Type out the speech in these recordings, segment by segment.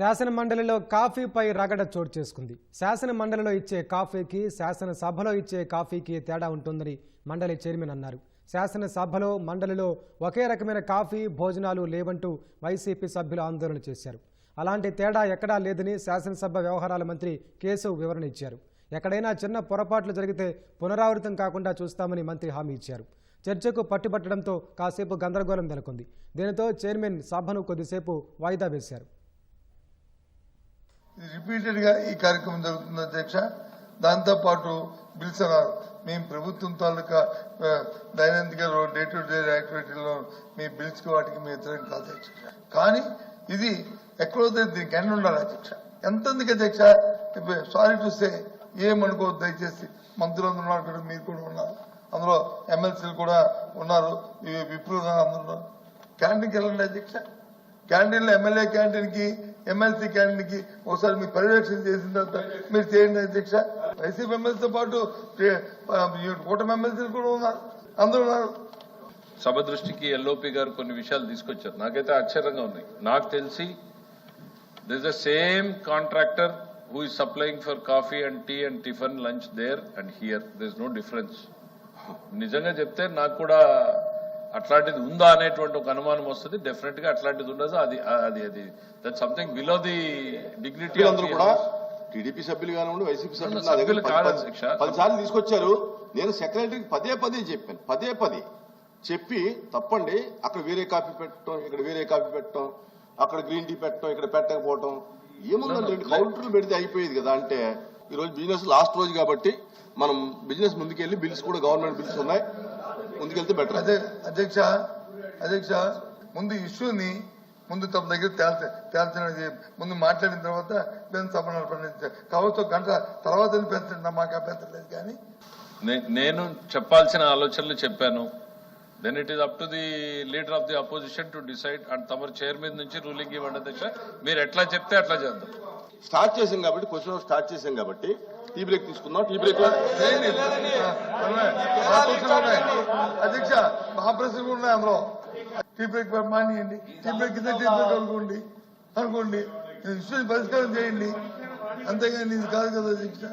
శాసన మండలిలో కాఫీపై రగడ చోటు చేసుకుంది. శాసన మండలిలో ఇచ్చే కాఫీకి శాసన సభలో ఇచ్చే కాఫీకి తేడా ఉంటుందని మండలి చైర్మన్ అన్నారు. శాసనసభలో మండలిలో ఒకే రకమైన కాఫీ భోజనాలు లేవంటూ వైసీపీ సభ్యులు ఆందోళన చేశారు. అలాంటి తేడా ఎక్కడా లేదని శాసనసభ వ్యవహారాల మంత్రి కేశవ్ వివరణ ఇచ్చారు. ఎక్కడైనా చిన్న పొరపాట్లు జరిగితే పునరావృతం కాకుండా చూస్తామని మంత్రి హామీ ఇచ్చారు. చర్చకు పట్టుబట్టడంతో కాసేపు గందరగోళం నెలకొంది. దీనితో చైర్మన్ సభను కొద్దిసేపు వాయిదా వేశారు. రిపీటెడ్గా ఈ కార్యక్రమం జరుగుతుంది అధ్యక్ష. దాంతోపాటు పాటు మేము ప్రభుత్వం తాలూకా దైనందిక డే టు డే యాక్టివిటీలో మీ బిల్స్ వాటికి మీ ఇతరం కాదు అధ్యక్ష. కానీ ఇది ఎక్కడో దీనికి ఎండ ఉండాలి అధ్యక్ష. ఎంతెందుకు అధ్యక్ష? సారీ టు సే ఏమనుకోవద్దు దయచేసి మంత్రులందరూ ఉన్నారు ఇక్కడ మీరు కూడా ఉన్నారు. అందులో ఎమ్మెల్సీలు కూడా ఉన్నారు విప్రూ అందరూ క్యాంటీన్కి వెళ్ళండి అధ్యక్ష. క్యాంటీన్లో ఎమ్మెల్యే క్యాంటీన్కి ఎమ్మెల్సీ క్యాంటీన్కి ఒకసారి మీ పర్యవేక్షణ చేసిన తర్వాత మీరు చేయండి అధ్యక్ష వైసీపీ ఎమ్మెల్సీతో పాటు కూటమి ఎమ్మెల్సీలు కూడా ఉన్నారు. అందరూ ఉన్నారు. సభ దృష్టికి ఎల్ఓపి గారు కొన్ని విషయాలు తీసుకొచ్చారు. నాకైతే ఆశ్చర్యంగా ఉన్నాయి. నాకు తెలిసి this the same contractor who is supplying for coffee and tea and tiffin lunch there and here this no difference నిజంగా చెప్తే నాకు కూడా అట్లాంటిది ఉందా అనేటువంటి ఒక అనుమానం వస్తుంది. డెఫినెట్గా అట్లాంటిది ఉండదు. అది అది అది that something below the dignity సభ్యులందరూ కూడా టీడీపీ సభ్యులు కానివ్వండి వైసీపీ సభ్యులు నా దగ్గర సభ్యులు పది- కాదు పది- అధ్యక్ష. పది సార్లు తీసుకొచ్చారు. నేను సెక్రటరీకి పదే పదే చెప్పాను పదే పదే చెప్పి తప్పండి అక్కడ వేరే కాఫీ పెట్టడం ఇక్కడ వేరే కాఫీ పెట్టడం అక్కడ గ్రీన్ టీ పెట్టడం ఇక్కడ పెట్టకపోవటం ఏముందండి? రెండు కౌంటర్లు పెడితే అయిపోయేది కదా అంటే ఈ రోజు బిజినెస్ లాస్ట్ రోజు కాబట్టి మనం బిజినెస్ ముందుకెళ్ళి బిల్స్ కూడా గవర్నమెంట్ బిల్స్ ఉన్నాయి. ముందుకెళ్తే బెటర్ అదే అధ్యక్ష అధ్యక్ష ముందు ఇష్యూని ముందు తమ దగ్గర తేల్చ తేల్చినది ముందు మాట్లాడిన తర్వాత మేము సభ నడపండి కావచ్చు గంట తర్వాత పెంచండి మాకు అభ్యంతరం లేదు కానీ. నేను చెప్పాల్సిన ఆలోచనలు చెప్పాను. Then it is up to the leader of the opposition to decide and తమరు చైర్ మీద నుంచి రూలింగ్ ఇవ్వండి అధ్యక్ష. మీరు ఎట్లా చెప్తే అట్లా చేద్దాం. స్టార్ట్ చేసాం కాబట్టి క్వశ్చన్ స్టార్ట్ చేసాం కాబట్టి టీ బ్రేక్ తీసుకుందాం. Tea break. అధ్యక్ష మా ప్రశ్నలు కూడా ఉన్నాయి. అందులో. టీ బ్రేక్ మానేయండి. టీ బ్రేక్ కింద టీ బ్రేక్ అనుకోండి. అనుకోండి. ఇష్యూని పరిష్కారం చేయండి. అంతేగాని ఇది కాదు కదా అధ్యక్ష.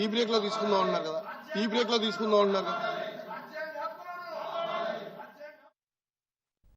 టీ బ్రేక్లో తీసుకుందాం అన్నారు కదా. టీ బ్రేక్లో తీసుకుందాం అన్నారు కదా.